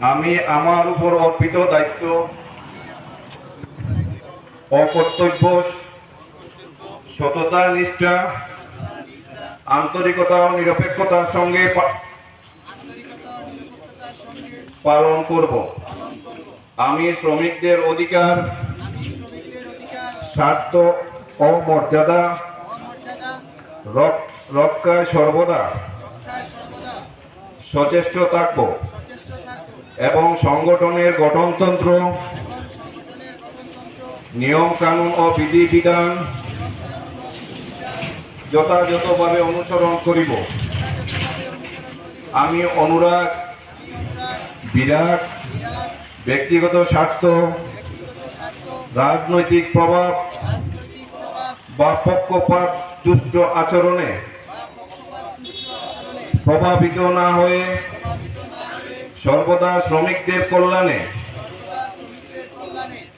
আমি আমার উপর অর্পিত দায়িত্ব, অকর্তব্য সততা নিষ্ঠা, আন্তরিকতা ও নিরপেক্ষতার সঙ্গে পালন করব। আমি শ্রমিকদের অধিকার, স্বার্থ ও মর্যাদা রক্ষায় সর্বদা সচেষ্ট থাকব। এবং সংগঠনের গঠনতন্ত্র নিয়ম কানুন ও বিধিবিধান যথাযথভাবে অনুসরণ করিব। আমি অনুরাগ বিরাট ব্যক্তিগত স্বার্থ, রাজনৈতিক প্রভাব বা পক্ষপাত দুষ্ট আচরণে প্রভাবিত না হয়ে সর্বদা শ্রমিকদের কল্যাণে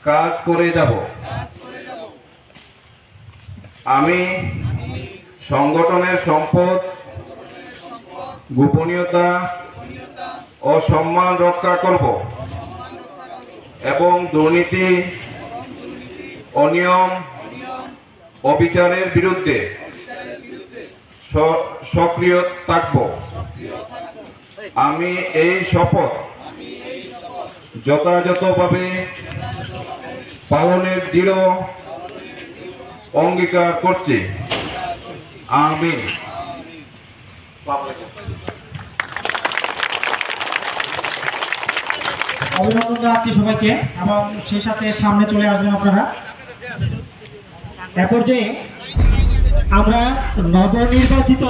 কাজ করে যাব। আমি সংগঠনের সম্পদ, গোপনীয়তা ও সম্মান রক্ষা করব এবং দুর্নীতি অনিয়ম অবিচারের বিরুদ্ধে সক্রিয় থাকব। আমি এই শপথ যথাযথভাবে পালনের দৃঢ় অঙ্গীকার করছি। আমি অভিনন্দন জানাচ্ছি সবাইকে, এবং সেই সাথে সামনে চলে আসবেন আপনারা। এ পর্যায়ে আমরা নবনির্বাচিত